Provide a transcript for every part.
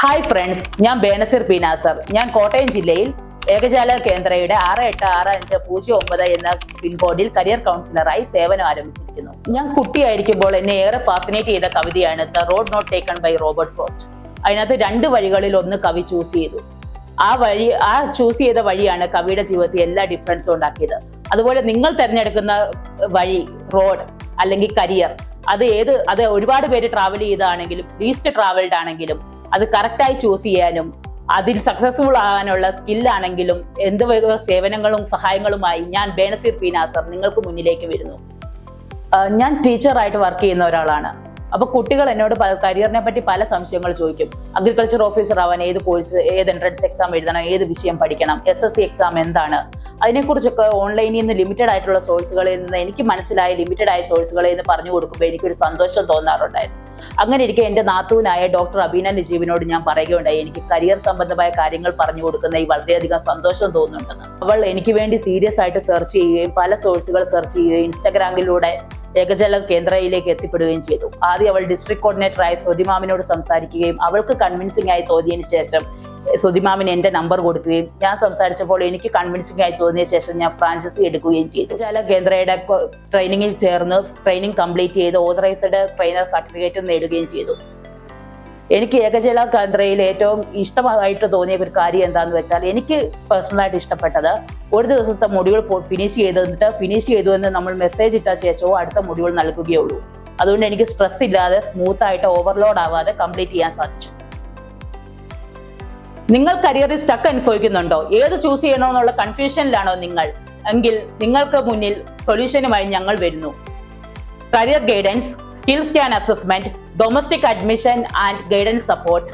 Hi friends ഞാൻ ബേനസിർ P Nasar ഞാൻ കോട്ടയം ജില്ലയിൽ ഏകജാല കേന്ദ്രയുടെ ആറ് എട്ട് ആറ് അഞ്ച് പൂജ്യം ഒമ്പത് എന്ന പിൻകോഡിൽ കരിയർ കൗൺസിലറായി സേവനം ആരംഭിച്ചിരിക്കുന്നു. ഞാൻ കുട്ടിയായിരിക്കുമ്പോൾ എന്നെ ഏറെ ഫാസിനേറ്റ് ചെയ്ത കവിതയാണ് the road not taken by Robert Frost അതിനകത്ത് രണ്ട് വഴികളിൽ ഒന്ന് കവി ചൂസ് ചെയ്തു. ആ വഴി ആ ചൂസ് ചെയ്ത വഴിയാണ് കവിയുടെ ജീവിതത്തിൽ എല്ലാ ഡിഫറൻസും ഉണ്ടാക്കിയത്. അതുപോലെ നിങ്ങൾ തിരഞ്ഞെടുക്കുന്ന വഴി റോഡ് അല്ലെങ്കിൽ കരിയർ അത് ഏത് അത് ഒരുപാട് പേര് ട്രാവൽ ചെയ്താണെങ്കിലും ലീസ്റ്റ് ട്രാവൽഡ് ആണെങ്കിലും അത് കറക്റ്റായി ചൂസ് ചെയ്യാനും അതിൽ സക്സസ്ഫുൾ ആകാനുള്ള സ്കില്ലാണെങ്കിലും എന്ത് സേവനങ്ങളും സഹായങ്ങളുമായി ഞാൻ ബേണസീർ പി നാസർ നിങ്ങൾക്ക് മുന്നിലേക്ക് വരുന്നു. ഞാൻ ടീച്ചറായിട്ട് വർക്ക് ചെയ്യുന്ന ഒരാളാണ്. അപ്പൊ കുട്ടികൾ എന്നോട് കരിയറിനെ പറ്റി പല സംശയങ്ങൾ ചോദിക്കും. അഗ്രികൾച്ചർ ഓഫീസർ ആവാൻ ഏത് കോഴ്സ് ഏത് എൻട്രൻസ് എക്സാം എഴുതണം ഏത് വിഷയം പഠിക്കണം എസ് എസ് സി എക്സാം എന്താണ്? അതിനെക്കുറിച്ചൊക്കെ ഓൺലൈനിൽ നിന്ന് ലിമിറ്റഡ് ആയിട്ടുള്ള സോഴ്സുകളിൽ നിന്ന് എനിക്ക് മനസ്സിലായ ലിമിറ്റഡ് ആയ സോഴ്സുകളിൽ നിന്ന് പറഞ്ഞു കൊടുക്കുമ്പോൾ എനിക്കൊരു സന്തോഷം തോന്നാറുണ്ടായിരുന്നു. അങ്ങനെ ഇരിക്കെ എന്റെ നാത്തൂനായ ഡോക്ടർ അബീന നജീബിനോട് ഞാൻ പറയുകയുണ്ടായി എനിക്ക് കരിയർ സംബന്ധമായ കാര്യങ്ങൾ പറഞ്ഞു കൊടുക്കുന്ന കൊടുക്കുന്നതിൽ വളരെയധികം സന്തോഷം തോന്നുന്നുണ്ടെന്ന്. അവൾ എനിക്ക് വേണ്ടി സീരിയസ് ആയിട്ട് സെർച്ച് ചെയ്യുകയും പല സോഴ്സുകൾ സെർച്ച് ചെയ്യുകയും ഇൻസ്റ്റാഗ്രാമിലൂടെ ഏകജല കേന്ദ്രയിലേക്ക് എത്തിപ്പെടുകയും ചെയ്തു. ആദ്യം അവൾ ഡിസ്ട്രിക്ട് കോർഡിനേറ്ററായ സ്വതിമാമിനോട് സംസാരിക്കുകയും അവൾക്ക് കൺവിൻസിംഗ് ആയി തോന്നിയതിനു ശേഷം സുതിമാമിന് എന്റെ നമ്പർ കൊടുക്കുകയും ഞാൻ സംസാരിച്ചപ്പോൾ എനിക്ക് കൺവിൻസിംഗ് ആയി തോന്നിയ ശേഷം ഞാൻ ഫ്രാഞ്ചൈസി എടുക്കുകയും ചെയ്തു. ജല കേന്ദ്രയുടെ ട്രെയിനിങ്ങിൽ ചേർന്ന് ട്രെയിനിങ് കംപ്ലീറ്റ് ചെയ്ത് ഓതറൈസ്ഡ് ട്രെയിനർ സർട്ടിഫിക്കറ്റ് നേടുകയും ചെയ്തു. എനിക്ക് ഏകജല കേന്ദ്രയിൽ ഏറ്റവും ഇഷ്ടമായിട്ട് തോന്നിയ ഒരു കാര്യം എന്താണെന്ന് വെച്ചാൽ എനിക്ക് പേഴ്സണലായിട്ട് ഇഷ്ടപ്പെട്ടത് ഒരു ദിവസത്തെ മൊഡ്യൂൾ ഫിനിഷ് ചെയ്തിട്ട് ഫിനിഷ് ചെയ്തു എന്ന് നമ്മൾ മെസ്സേജ് ഇട്ട ശേഷവും അടുത്ത മൊഡ്യൂൾ നൽകുകയുള്ളൂ. അതുകൊണ്ട് എനിക്ക് സ്ട്രെസ് ഇല്ലാതെ സ്മൂത്ത് ആയിട്ട് ഓവർലോഡ് ആവാതെ കംപ്ലീറ്റ് ചെയ്യാൻ സാധിച്ചു. നിങ്ങൾ കരിയറിൽ സ്റ്റക്ക് അനുഭവിക്കുന്നുണ്ടോ? ഏത് ചൂസ് ചെയ്യണമെന്നുള്ള കൺഫ്യൂഷനിലാണോ നിങ്ങൾ. എങ്കിൽ നിങ്ങൾക്ക് മുന്നിൽ സൊല്യൂഷനുമായി ഞങ്ങൾ വരുന്നു. Career guidance skill scan assessment domestic admission and guidance support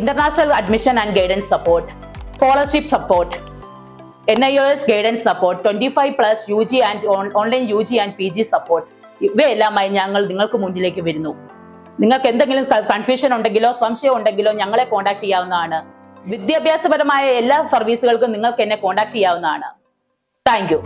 international admission and guidance support scholarship support N I O S guidance support twenty five plus U G and online U G and P G support ഇവയെല്ലാമായി ഞങ്ങൾ നിങ്ങൾക്ക് മുന്നിലേക്ക് വരുന്നു. നിങ്ങൾക്ക് എന്തെങ്കിലും confusion ഉണ്ടെങ്കിലോ സംശയം ഉണ്ടെങ്കിലോ ഞങ്ങളെ കോൺടാക്ട് ചെയ്യാവുന്നതാണ്. വിദ്യാഭ്യാസപരമായ എല്ലാ സർവീസുകൾക്കും നിങ്ങൾക്ക് എന്നെ കോൺടാക്ട് ചെയ്യാവുന്നതാണ്. താങ്ക്